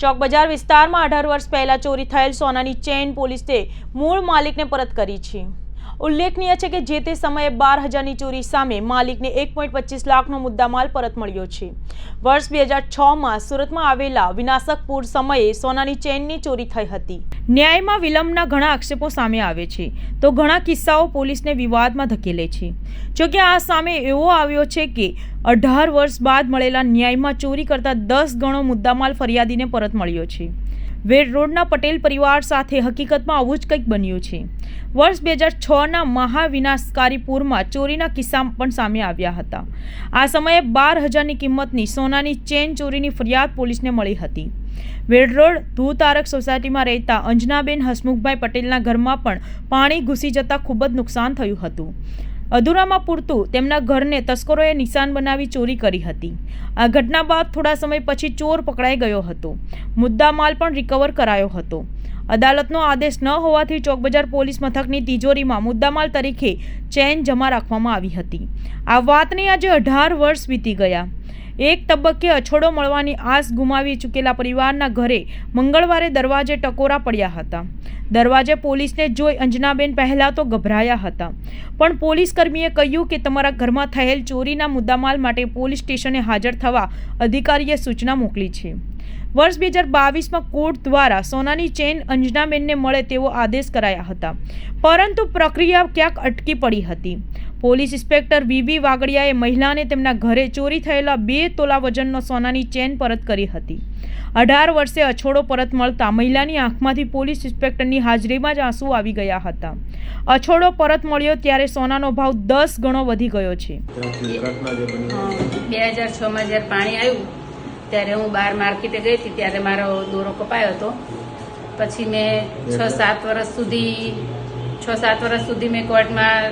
ચોક બજાર વિસ્તારમાં અઢાર વર્ષ પહેલા ચોરી થયેલ સોનાની ચેઇન પોલીસે મૂળ માલિકને પરત કરી છે. ઉલ્લેખનીય છે કે જે તે સમયે બાર હજારની ચોરી સામે માલિકને એક પોઈન્ટ પચીસ લાખનો મુદ્દામાલ પરત મળ્યો છે. વર્ષ બે હજાર છમાં સુરતમાં આવેલા વિનાશકપુર સમયે સોનાની ચેઇનની ચોરી થઈ હતી. ન્યાયમાં વિલંબના ઘણા આક્ષેપો સામે આવે છે. તો ઘણા કિસ્સાઓ પોલીસને વિવાદમાં ધકેલે છે. જોકે આ સામે એવો આવ્યો છે કે અઢાર વર્ષ બાદ મળેલા ન્યાયમાં ચોરી કરતા દસ ગણો મુદ્દામાલ ફરિયાદીને પરત મળ્યો છે. વેડ રોડના પટેલ પરિવાર સાથે હકીકતમાં આવું જ કંઈક બન્યું છે. વર્ષ બે હજાર છના મહાવિનાશકારી પૂરમાં ચોરીના કિસ્સા પણ સામે આવ્યા હતા. આ સમયે બાર હજારની કિંમતની સોનાની ચેન ચોરીની ફરિયાદ પોલીસને મળી હતી. વેડરોડ ધૂતારક સોસાયટીમાં રહેતા અંજનાબેન હસમુખભાઈ પટેલના ઘરમાં પણ પાણી ઘૂસી જતાં ખૂબ જ નુકસાન થયું હતું. અધૂરામાં પૂરતું તેમના ઘરને તસ્કરોએ નિશાન બનાવી ચોરી કરી હતી. આ ઘટના બાદ થોડા સમય પછી ચોર પકડાઈ ગયો હતો. મુદ્દામાલ પણ રિકવર કરાયો હતો. અદાલતનો આદેશ ન હોવાથી ચોકબજાર પોલીસ મથકની તિજોરીમાં મુદ્દામાલ તરીકે ચેન જમા રાખવામાં આવી હતી. આ વાતની આજે અઢાર વર્ષ વીતી ગયા. એક તબક્કે અછોડો મળવાની આસ ગુમાવી ચૂકેલા પરિવારના ઘરે મંગળવારે દરવાજે ટકોરા પડ્યા હતા. દરવાજે પોલીસને જોઈ અંજનાબેન પહેલાં તો ગભરાયા હતા. પણ પોલીસ કર્મીએ કહ્યું કે તમારા ઘરમાં થયેલ ચોરીના મુદ્દામાલ માટે પોલીસ સ્ટેશને હાજર થવા અધિકારીએ સૂચના મોકલી છે. વર્ષ બે હજાર બાવીસમાં કોર્ટ દ્વારા સોનાની ચેન અંજનાબેનને મળે તેવો આદેશ કરાયા હતા. પરંતુ પ્રક્રિયા ક્યાંક અટકી પડી હતી. પોલીસ ઇન્સ્પેક્ટર વીવી વાગડિયાએ મહિલાને તેમના ઘરે ચોરી થયેલા બે તોલા વજનનો સોનાની ચેન પરત કરી હતી. અઢાર વર્ષે અછોડો પરત મળતા મહિલાની આંખમાંથી પોલીસ ઇન્સ્પેક્ટરની હાજરીમાં જ આંસુ આવી ગયા હતા. અછોડો પરત મળ્યો ત્યારે સોનાનો ભાવ દસ ગણો વધી ગયો છે. બે હજાર છમાં જ્યારે પાણી આવ્યું ત્યારે હું બહાર માર્કેટે ગઈ હતી ત્યારે મારો દોરો કપાયો હતો. પછી મેં છ સાત વર્ષ સુધી છ સાત વર્ષ સુધી મેં કોર્ટમાં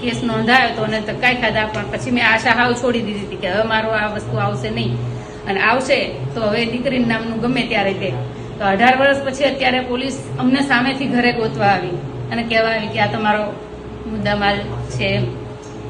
કેસ નોંધાયો હતો અને ધક્કાઈ ખાધા પણ પછી મેં આશા હાવ છોડી દીધી હતી કે હવે મારો આ વસ્તુ આવશે નહીં. અને આવશે તો હવે દીકરી નામનું ગમે ત્યારે તે. તો અઢાર વર્ષ પછી અત્યારે પોલીસ અમને સામેથી ઘરે ગોતવા આવી અને કહેવા આવી કે આ તમારો મુદ્દામાલ છે